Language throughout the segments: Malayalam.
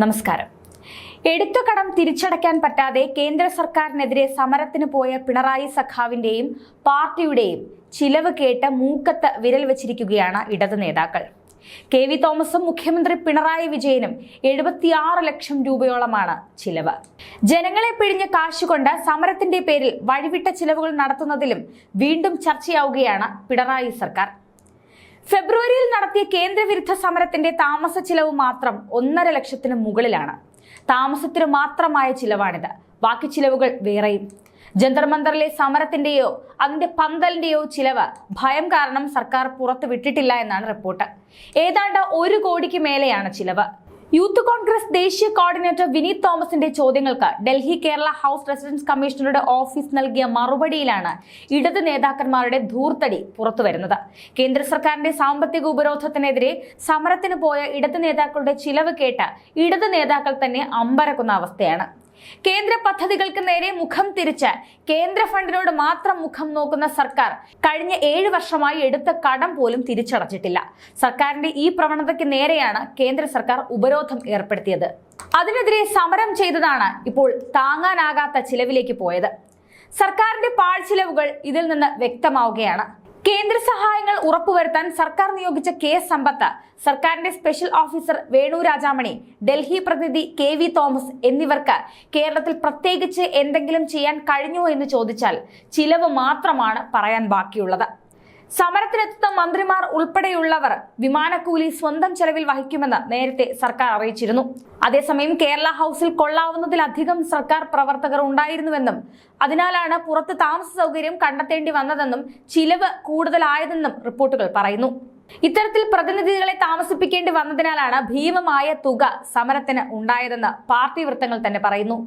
നമസ്കാരം. എടുത്ത കടം തിരിച്ചടയ്ക്കാൻ പറ്റാതെ കേന്ദ്ര സർക്കാരിനെതിരെ സമരത്തിന് പോയ പിണറായി സഖാവിന്റെയും പാർട്ടിയുടെയും ചിലവ് കേട്ട് മൂക്കത്ത് വിരൽ വച്ചിരിക്കുകയാണ് ഇടത് നേതാക്കൾ. കെ വി തോമസും മുഖ്യമന്ത്രി പിണറായി വിജയനും എഴുപത്തിയാറ് ലക്ഷം രൂപയോളമാണ് ചിലവ്. ജനങ്ങളെ പിഴിഞ്ഞ കാശുകൊണ്ട് സമരത്തിന്റെ പേരിൽ വഴിവിട്ട ചിലവുകൾ നടത്തുന്നതിലും വീണ്ടും ചർച്ചയാവുകയാണ് പിണറായി സർക്കാർ. ഫെബ്രുവരിയിൽ നടത്തിയ കേന്ദ്രവിരുദ്ധ സമരത്തിന്റെ താമസ ചിലവ് മാത്രം ഒന്നര ലക്ഷത്തിന് മുകളിലാണ്. താമസത്തിന് മാത്രമായ ചിലവാണിത്. ബാക്കി ചിലവുകൾ വേറെയും. ജന്തർ മന്ദറിലെ സമരത്തിന്റെയോ അതിന്റെ പന്തലിന്റെയോ ചിലവ് ഭയം കാരണം സർക്കാർ പുറത്തുവിട്ടിട്ടില്ല എന്നാണ് റിപ്പോർട്ട്. ഏതാണ്ട് ഒരു കോടിക്ക് മേലെയാണ് ചിലവ്. യൂത്ത് കോൺഗ്രസ് ദേശീയ കോർഡിനേറ്റർ വിനീത് തോമസിന്റെ ചോദ്യങ്ങൾക്ക് ഡൽഹി കേരള ഹൗസ് റെസിഡൻസ് കമ്മീഷണറുടെ ഓഫീസ് നൽകിയ മറുപടിയിലാണ് ഇടത് നേതാക്കന്മാരുടെ ധൂർത്തടി പുറത്തുവരുന്നത്. കേന്ദ്ര സർക്കാരിന്റെ സാമ്പത്തിക ഉപരോധത്തിനെതിരെ സമരത്തിന് പോയ ഇടത് നേതാക്കളുടെ ചിലവ് കേട്ട് ഇടത് നേതാക്കൾ തന്നെ അമ്പരക്കുന്ന അവസ്ഥയാണ്. കേന്ദ്ര പദ്ധതികൾക്ക് നേരെ മുഖം തിരിച്ച് കേന്ദ്ര ഫണ്ടിനോട് മാത്രം മുഖം നോക്കുന്ന സർക്കാർ കഴിഞ്ഞ ഏഴ് വർഷമായി എടുത്ത കടം പോലും തിരിച്ചടച്ചിട്ടില്ല. സർക്കാരിന്റെ ഈ പ്രവണതയ്ക്ക് നേരെയാണ് കേന്ദ്ര സർക്കാർ ഉപരോധം ഏർപ്പെടുത്തിയത്. അതിനെതിരെ സമരം ചെയ്തതാണ് ഇപ്പോൾ താങ്ങാനാകാത്ത ചിലവിലേക്ക് പോയത്. സർക്കാരിന്റെ പാഴ്ചിലവുകൾ ഇതിൽ നിന്ന് വ്യക്തമാവുകയാണ്. കേന്ദ്ര സഹായങ്ങൾ ഉറപ്പുവരുത്താൻ സർക്കാർ നിയോഗിച്ച കെ സമ്പത്ത് സർക്കാരിന്റെ സ്പെഷ്യൽ ഓഫീസർ വേണു രാജാമണി ഡൽഹി പ്രതിനിധി കെ വി തോമസ് എന്നിവർക്ക് കേരളത്തിൽ പ്രത്യേകിച്ച് എന്തെങ്കിലും ചെയ്യാൻ കഴിഞ്ഞോ എന്ന് ചോദിച്ചാൽ ചിലവ് മാത്രമാണ് പറയാൻ ബാക്കിയുള്ളത്. സമരത്തിനെത്തുന്ന മന്ത്രിമാർ ഉൾപ്പെടെയുള്ളവർ വിമാനക്കൂലി സ്വന്തം ചെലവിൽ വഹിക്കുമെന്ന് നേരത്തെ സർക്കാർ അറിയിച്ചിരുന്നു. അതേസമയം കേരള ഹൗസിൽ കൊള്ളാവുന്നതിലധികം സർക്കാർ പ്രവർത്തകർ ഉണ്ടായിരുന്നുവെന്നും അതിനാലാണ് പുറത്ത് താമസ സൗകര്യം കണ്ടെത്തേണ്ടി വന്നതെന്നും ചിലവ് കൂടുതലായതെന്നും റിപ്പോർട്ടുകൾ പറയുന്നു. ഇത്തരത്തിൽ പ്രതിനിധികളെ താമസിപ്പിക്കേണ്ടി വന്നതിനാലാണ് ഭീമമായ തുക സമരത്തിന് ഉണ്ടായതെന്ന് പാർട്ടി വൃത്തങ്ങൾ തന്നെ പറയുന്നു.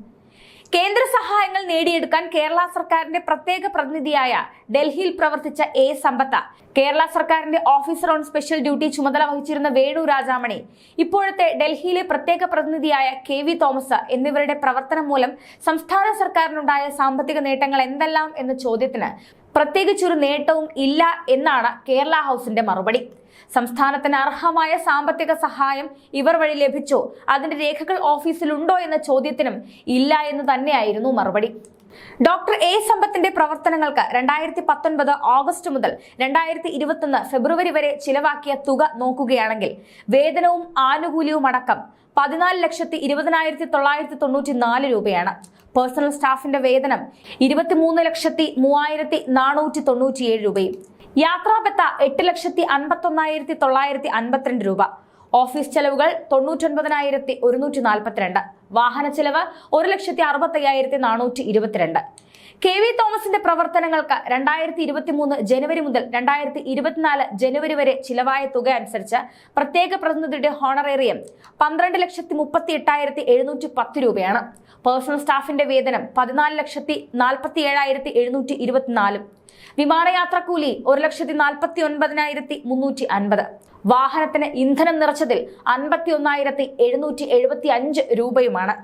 കേന്ദ്ര സഹായങ്ങൾ നേടിയെടുക്കാൻ കേരള സർക്കാരിന്റെ പ്രത്യേക പ്രതിനിധിയായ ഡൽഹിയിൽ പ്രവർത്തിച്ച എ സമ്പത്ത. കേരള സർക്കാരിന്റെ ഓഫീസർ ഓൺ സ്പെഷ്യൽ ഡ്യൂട്ടി ചുമതല വഹിച്ചിരുന്ന വേണു രാജാമണി. ഇപ്പോഴത്തെ ഡൽഹിയിലെ പ്രത്യേക പ്രതിനിധിയായ കെ വി തോമസ് എന്നിവരുടെ പ്രവർത്തനം മൂലം സംസ്ഥാന സർക്കാരിനുണ്ടായ സാമ്പത്തിക നേട്ടങ്ങൾ എന്തെല്ലാം എന്ന ചോദ്യത്തിന് പ്രത്യേകിച്ചൊരു നേട്ടവും ഇല്ല എന്നാണ് കേരള ഹൗസിന്റെ മറുപടി. സംസ്ഥാനത്തിന് അർഹമായ സാമ്പത്തിക സഹായം ഇവർ വഴി ലഭിച്ചോ? അതിന്റെ രേഖകൾ ഓഫീസിലുണ്ടോ എന്ന ചോദ്യത്തിനും ഇല്ല എന്ന് തന്നെയായിരുന്നു മറുപടി. ഡോക്ടർ എ സമ്പത്തിന്റെ പ്രവർത്തനങ്ങൾക്ക് രണ്ടായിരത്തി പത്തൊൻപത് ഓഗസ്റ്റ് മുതൽ രണ്ടായിരത്തി ഇരുപത്തൊന്ന് ഫെബ്രുവരി വരെ ചിലവാക്കിയ തുക നോക്കുകയാണെങ്കിൽ വേതനവും ആനുകൂല്യവും അടക്കം പതിനാല് ലക്ഷത്തി ഇരുപതിനായിരത്തി തൊള്ളായിരത്തി തൊണ്ണൂറ്റി നാല് രൂപയാണ്. പേഴ്സണൽ സ്റ്റാഫിന്റെ വേതനം ഇരുപത്തിമൂന്ന് ലക്ഷത്തി മൂവായിരത്തി നാനൂറ്റി തൊണ്ണൂറ്റിയേഴ് രൂപയും. യാത്രാബത്ത എട്ട് ലക്ഷത്തി അൻപത്തൊന്നായിരത്തി തൊള്ളായിരത്തി അൻപത്തിരണ്ട് രൂപ. ഓഫീസ് ചെലവുകൾ തൊണ്ണൂറ്റൊൻപതിനായിരത്തി ഒരുന്നൂറ്റി നാൽപ്പത്തിരണ്ട്. വാഹന ചെലവ് ഒരു ലക്ഷത്തി അറുപത്തയ്യായിരത്തി നാനൂറ്റി ഇരുപത്തിരണ്ട്. കെ വി തോമസിന്റെ പ്രവർത്തനങ്ങൾക്ക് രണ്ടായിരത്തി ഇരുപത്തി മൂന്ന് ജനുവരി മുതൽ രണ്ടായിരത്തി ഇരുപത്തിനാല് ജനുവരി വരെ ചിലവായ തുക അനുസരിച്ച് പ്രത്യേക പ്രതിനിധിയുടെ ഹോണറേറിയം പന്ത്രണ്ട് ലക്ഷത്തി മുപ്പത്തി എട്ടായിരത്തി എഴുന്നൂറ്റി പത്ത് രൂപയാണ്. പേഴ്സണൽ സ്റ്റാഫിന്റെ വേതനം പതിനാല് ലക്ഷത്തി നാൽപ്പത്തി ഏഴായിരത്തി എഴുന്നൂറ്റി ഇരുപത്തിനാലും. വിമാനയാത്രക്കൂലി ഒരു ലക്ഷത്തി നാൽപ്പത്തി ഒൻപതിനായിരത്തി മുന്നൂറ്റി അൻപത്. വാഹനത്തിന് ഇന്ധനം നിറച്ചതിൽ അൻപത്തി ഒന്നായിരത്തി എഴുന്നൂറ്റി എഴുപത്തി അഞ്ച് രൂപയുമാണ്.